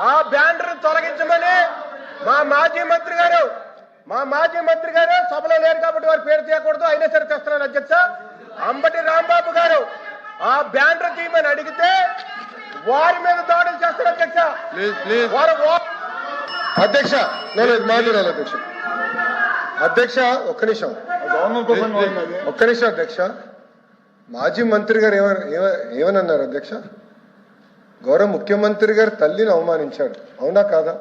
ఆ బ్యానర్ తొలగించమని మా మాజీ మంత్రి గారు మా మాజీ మంత్రి గారు సభలో లేరు కాబట్టి వారి పేరు తీయకూడదు అయినా సరే తెస్తున్నాను అధ్యక్ష. అంబటి రాంబాబు గారు ఆ బ్యానర్ తీయమని అడిగితే వారి మీద దాడులు చేస్తారు అధ్యక్ష. వారు అధ్యక్ష నేను మాట్లాడాలి అధ్యక్ష. అధ్యక్ష ఒక్క నిమిషం. ఒక్క నిమిషం అధ్యక్ష. మాజీ మంత్రి గారు ఏమ- ఏమ- ఏమనన్నారు అధ్యక్ష? గౌరవ ముఖ్యమంత్రి గారు తల్లిని అవమానించారు అవునా కాదా?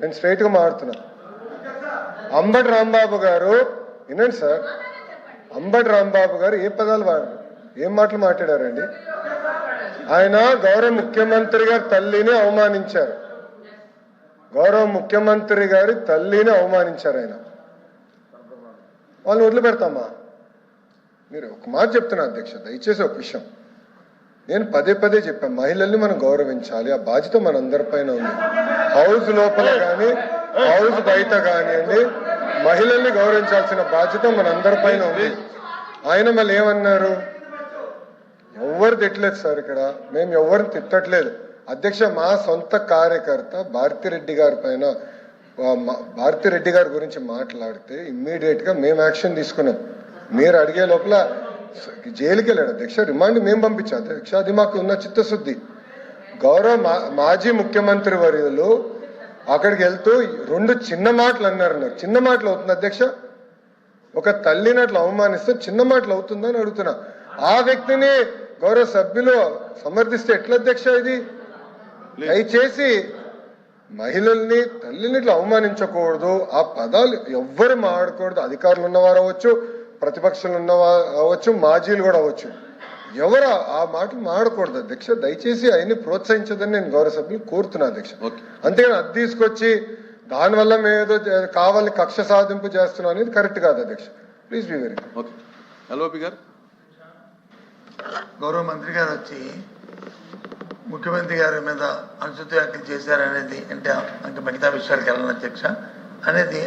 నేను స్ట్రైట్గా మాట్లాడుతున్నా. అంబటి రాంబాబు గారు వినండి సార్ అంబటి రాంబాబు గారు ఏ పదాలు వాడారు ఏం మాటలు మాట్లాడారండి? ఆయన గౌరవ ముఖ్యమంత్రి గారి తల్లిని అవమానించారు. గౌరవ ముఖ్యమంత్రి గారి తల్లిని అవమానించారు ఆయన. వాళ్ళని వదిలిపెడతామా? మీరు ఒక మాట చెప్తున్నా అధ్యక్ష దయచేసి ఒక విషయం. నేను పదే పదే చెప్పాను మహిళల్ని మనం గౌరవించాలి ఆ బాధ్యత మనందరి పైన ఉంది. హౌస్ లోపల కానీ హౌస్ బయట కానివ్వండి మహిళల్ని గౌరవించాల్సిన బాధ్యత మనందరి పైన ఉంది. ఆయన మళ్ళీ ఏమన్నారు? ఎవరు తిట్టలేదు సార్ ఇక్కడ మేము ఎవరిని తిట్టట్లేదు. అధ్యక్ష మా సొంత కార్యకర్త భారతిరెడ్డి గారి పైన భారతిరెడ్డి గారి గురించి మాట్లాడితే ఇమ్మీడియట్గా మేము యాక్షన్ తీసుకున్నాం. మీరు అడిగే లోపల జైలుకి వెళ్ళాడు అధ్యక్ష రిమాండ్ మేము పంపించాం అధ్యక్ష అది మాకు ఉన్న చిత్తశుద్ధి. గౌరవ మా- మాజీ ముఖ్యమంత్రి వర్యులు అక్కడికి వెళ్తూ రెండు చిన్న మాటలు అన్నారు నాకు. చిన్న మాటలు అవుతుంది అధ్యక్ష ఒక తల్లిని అట్లా అవమానిస్తే చిన్న మాటలు అవుతుందని అడుగుతున్నా. ఆ వ్యక్తిని గౌరవ సభ్యులు సమర్థిస్తే ఎట్లా అధ్యక్ష ఇది? దయచేసి మహిళల్ని తల్లిని ఇట్లా అవమానించకూడదు. ఆ పదాలు ఎవ్వరు మాడకూడదు అధికారులు ఉన్నవారు అవ్వచ్చు ప్రతిపక్షాలు ఉన్నవారు అవ్వచ్చు మాజీలు కూడా అవ్వచ్చు. ఎవరు ఆ- మాటలు మాడకూడదు అధ్యక్ష దయచేసి ఆయన్ని ప్రోత్సహించదని నేను గౌరవ సభ్యులు కోరుతున్నా అధ్యక్ష ఓకే. అంతేగాని అది తీసుకొచ్చి దానివల్ల మేము ఏదో కావాలని కక్ష సాధింపు చేస్తున్నాం అనేది కరెక్ట్ కాదు అధ్యక్ష please be very okay. LOP గారు? గౌరవ మంత్రి గారు వచ్చి ముఖ్యమంత్రి గారి మీద అనుచిత వ్యాఖ్యలు చేశారనేది అంటే ఇంకా మిగతా విషయాలకు వెళ్ళను అధ్యక్ష. అనేది